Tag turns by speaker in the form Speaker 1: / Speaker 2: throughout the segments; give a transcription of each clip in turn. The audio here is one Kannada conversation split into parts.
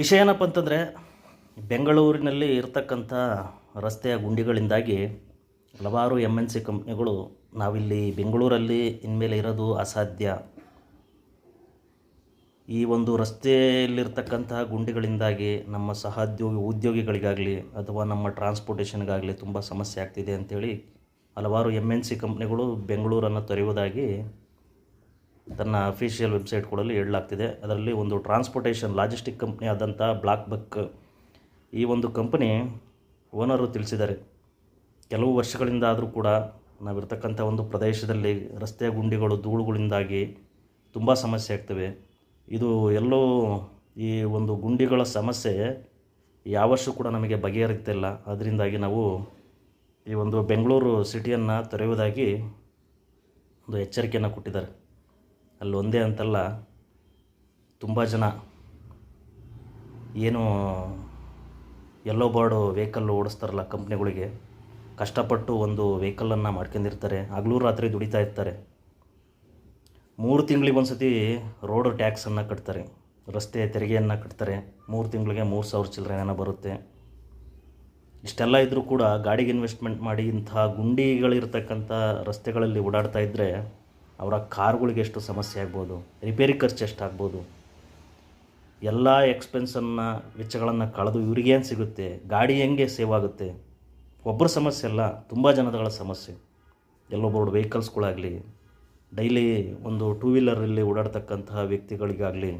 Speaker 1: ವಿಷಯ ಏನಪ್ಪ ಅಂತಂದರೆ, ಬೆಂಗಳೂರಿನಲ್ಲಿ ಇರತಕ್ಕಂಥ ರಸ್ತೆಯ ಗುಂಡಿಗಳಿಂದಾಗಿ ಹಲವಾರು ಎಂ ಎನ್ ಸಿ ಕಂಪ್ನಿಗಳು ನಾವಿಲ್ಲಿ ಬೆಂಗಳೂರಲ್ಲಿ ಇನ್ಮೇಲೆ ಇರೋದು ಅಸಾಧ್ಯ. ಈ ಒಂದು ರಸ್ತೆಯಲ್ಲಿರ್ತಕ್ಕಂತಹ ಗುಂಡಿಗಳಿಂದಾಗಿ ನಮ್ಮ ಸಹೋದ್ಯೋಗಿ, ಉದ್ಯೋಗಿಗಳಿಗಾಗಲಿ ಅಥವಾ ನಮ್ಮ ಟ್ರಾನ್ಸ್ಪೋರ್ಟೇಷನ್ಗಾಗಲಿ ತುಂಬ ಸಮಸ್ಯೆ ಆಗ್ತಿದೆ ಅಂಥೇಳಿ ಹಲವಾರು ಎಂ ಎನ್ ಸಿ ಕಂಪ್ನಿಗಳು ಬೆಂಗಳೂರನ್ನು ತೊರೆಯುವುದಾಗಿ ತನ್ನ ಅಫಿಷಿಯಲ್ ವೆಬ್ಸೈಟ್ಗಳಲ್ಲಿ ಹೇಳಲಾಗ್ತಿದೆ ಅದರಲ್ಲಿ ಒಂದು ಟ್ರಾನ್ಸ್ಪೋರ್ಟೇಷನ್ ಲಾಜಿಸ್ಟಿಕ್ ಕಂಪ್ನಿ ಆದಂಥ ಬ್ಲಾಕ್ ಬಕ್ ಈ ಒಂದು ಕಂಪನಿ ಓನರು ತಿಳಿಸಿದ್ದಾರೆ. ಕೆಲವು ವರ್ಷಗಳಿಂದ ಆದರೂ ಕೂಡ ನಾವಿರ್ತಕ್ಕಂಥ ಒಂದು ಪ್ರದೇಶದಲ್ಲಿ ರಸ್ತೆ ಗುಂಡಿಗಳು ಧೂಳುಗಳಿಂದಾಗಿ ತುಂಬ ಸಮಸ್ಯೆ ಆಗ್ತವೆ. ಇದು ಎಲ್ಲೋ ಈ ಒಂದು ಗುಂಡಿಗಳ ಸಮಸ್ಯೆ ಯಾವ ವರ್ಷ ಕೂಡ ನಮಗೆ ಬಗೆಹರಿತಿಲ್ಲ ಅದರಿಂದಾಗಿ ನಾವು ಈ ಒಂದು ಬೆಂಗಳೂರು ಸಿಟಿಯನ್ನು ತೊರೆಯುವುದಾಗಿ ಒಂದು ಎಚ್ಚರಿಕೆಯನ್ನು ಕೊಟ್ಟಿದ್ದಾರೆ. ಅಲ್ಲಿ ಒಂದೇ ಅಂತಲ್ಲ ತುಂಬ ಜನ. ಏನು ಎಲ್ಲೋ ಬಾರ್ಡು ವೆಹಿಕಲ್ ಓಡಿಸ್ತಾರಲ್ಲ ಕಂಪ್ನಿಗಳಿಗೆ. ಕಷ್ಟಪಟ್ಟು ಒಂದು ವೆಹಿಕಲನ್ನು ಮಾಡ್ಕೊಂಡಿರ್ತಾರೆ. ಹಗಲು ರಾತ್ರಿ ದುಡಿತಾ ಇರ್ತಾರೆ. ಮೂರು ತಿಂಗಳಿಗೆ ಒಂದು ಸತಿ ರೋಡ್ ಟ್ಯಾಕ್ಸನ್ನು ಕಟ್ತಾರೆ. ರಸ್ತೆ ತೆರಿಗೆಯನ್ನು ಕಟ್ತಾರೆ. ಮೂರು ತಿಂಗಳಿಗೆ ಮೂರು ಸಾವಿರ ಚಿಲ್ಲರೆ ಏನೋ ಬರುತ್ತೆ. ಇಷ್ಟೆಲ್ಲ ಇದ್ದರೂ ಕೂಡ ಗಾಡಿಗೆ ಇನ್ವೆಸ್ಟ್ಮೆಂಟ್ ಮಾಡಿ ಇಂತಹ ಗುಂಡಿಗಳಿರ್ತಕ್ಕಂಥ ರಸ್ತೆಗಳಲ್ಲಿ ಓಡಾಡ್ತಾ ಇದ್ದರೆ ಅವರ ಕಾರ್ಗಳಿಗೆ ಎಷ್ಟು ಸಮಸ್ಯೆ ಆಗ್ಬೋದು ರಿಪೇರಿ ಖರ್ಚು ಎಷ್ಟಾಗ್ಬೋದು ಎಲ್ಲ ಎಕ್ಸ್ಪೆನ್ಸನ್ನು ವೆಚ್ಚಗಳನ್ನು ಕಳೆದು ಇವ್ರಿಗೇನು ಸಿಗುತ್ತೆ, ಗಾಡಿ ಹೆಂಗೆ ಸೇವ್ ಆಗುತ್ತೆ ಒಬ್ಬರ ಸಮಸ್ಯೆ ಅಲ್ಲ, ತುಂಬ ಜನಗಳ ಸಮಸ್ಯೆ. ಎಲ್ಲೊಬ್ಬರು ವೆಹಿಕಲ್ಸ್ಗಳಾಗಲಿ ಡೈಲಿ ಒಂದು ಟೂ ವೀಲರಲ್ಲಿ ಓಡಾಡ್ತಕ್ಕಂತಹ ವ್ಯಕ್ತಿಗಳಿಗಾಗಲಿ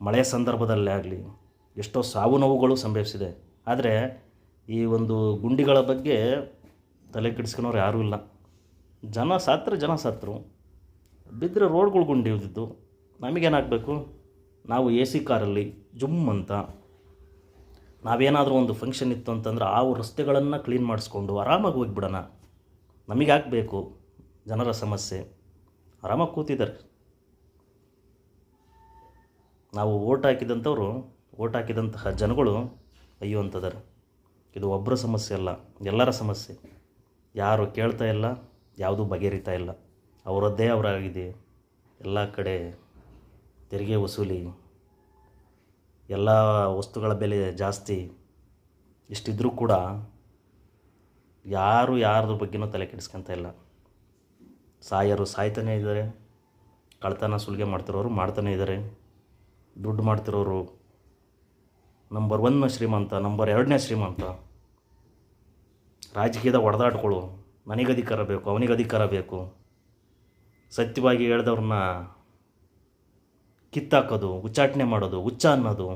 Speaker 1: ಮಳೆಯ ಸಂದರ್ಭದಲ್ಲೇ ಆಗಲಿ, ಎಷ್ಟೋ ಸಾವು ನೋವುಗಳು ಸಂಭವಿಸಿದೆ. ಆದರೆ ಈ ಒಂದು ಗುಂಡಿಗಳ ಬಗ್ಗೆ ತಲೆ ಕೆಡಿಸ್ಕೊಳೋರು ಯಾರೂ ಇಲ್ಲ. ಜನ ಸಾತ್ರ ಜನ ಸತ್ರು. ಬಿದ್ದರೆ ರೋಡ್ಗಳು ಗುಂಡಿ ಇದ್ದಿದ್ದು. ನಮಗೇನಾಗಬೇಕು? ನಾವು ಎ ಸಿ ಕಾರಲ್ಲಿ ಜುಮ್ ಅಂತ ನಾವೇನಾದರೂ ಒಂದು ಫಂಕ್ಷನ್ ಇತ್ತು ಅಂತಂದ್ರೆ ಆ ರಸ್ತೆಗಳನ್ನು ಕ್ಲೀನ್ ಮಾಡಿಸ್ಕೊಂಡು ಆರಾಮಾಗಿ ಹೋಗಿಬಿಡೋಣ. ನಮಗೆ ಹಾಕಬೇಕು ಜನರ ಸಮಸ್ಯೆ. ಆರಾಮಾಗಿ ಕೂತಿದ್ದಾರೆ. ನಾವು ಓಟ್ ಹಾಕಿದಂಥವ್ರು, ಓಟ್ ಹಾಕಿದಂತಹ ಜನಗಳು ಅಯ್ಯೋ ಅಂತದಾರೆ. ಇದು ಒಬ್ಬರ ಸಮಸ್ಯೆ ಅಲ್ಲ, ಎಲ್ಲರ ಸಮಸ್ಯೆ. ಯಾರು ಕೇಳ್ತಾ ಇಲ್ಲ, ಯಾವುದೂ ಬಗೆಹರಿತಾ ಇಲ್ಲ. ಅವರದ್ದೇ ಅವರಾಗಿದೆ. ಎಲ್ಲ ಕಡೆ ತೆರಿಗೆ ವಸೂಲಿ, ಎಲ್ಲ ವಸ್ತುಗಳ ಬೆಲೆ ಜಾಸ್ತಿ, ಇಷ್ಟಿದ್ರೂ ಕೂಡ ಯಾರು ಯಾರ್ದ್ರ ಬಗ್ಗೆನೂ ತಲೆ ಕೆಡಿಸ್ಕೊಂತ ಇಲ್ಲ. ಸಾಯರು ಸಾಯ್ತಾನೇ ಇದ್ದಾರೆ. ಕಳ್ತನ ಸುಲಿಗೆ ಮಾಡ್ತಿರೋರು ಮಾಡ್ತಾನೆ ಇದ್ದಾರೆ. ದುಡ್ಡು ಮಾಡ್ತಿರೋರು ನಂಬರ್ ಒನ್ ಶ್ರೀಮಂತ ನಂಬರ್ ಎರಡನೇ ಶ್ರೀಮಂತ. ರಾಜಕೀಯದ ಹೊಡೆದಾಟ್ಗಳು ನನಗೆ ಅಧಿಕಾರ ಬೇಕು ಅವನಿಗೆ ಅಧಿಕಾರ ಬೇಕು. ಸತ್ಯವಾಗಿ ಹೇಳ್ದವ್ರನ್ನ ಕಿತ್ತಾಕೋದು ಉಚ್ಚಾಟನೆ ಮಾಡೋದು ಹುಚ್ಚ ಅನ್ನೋದು.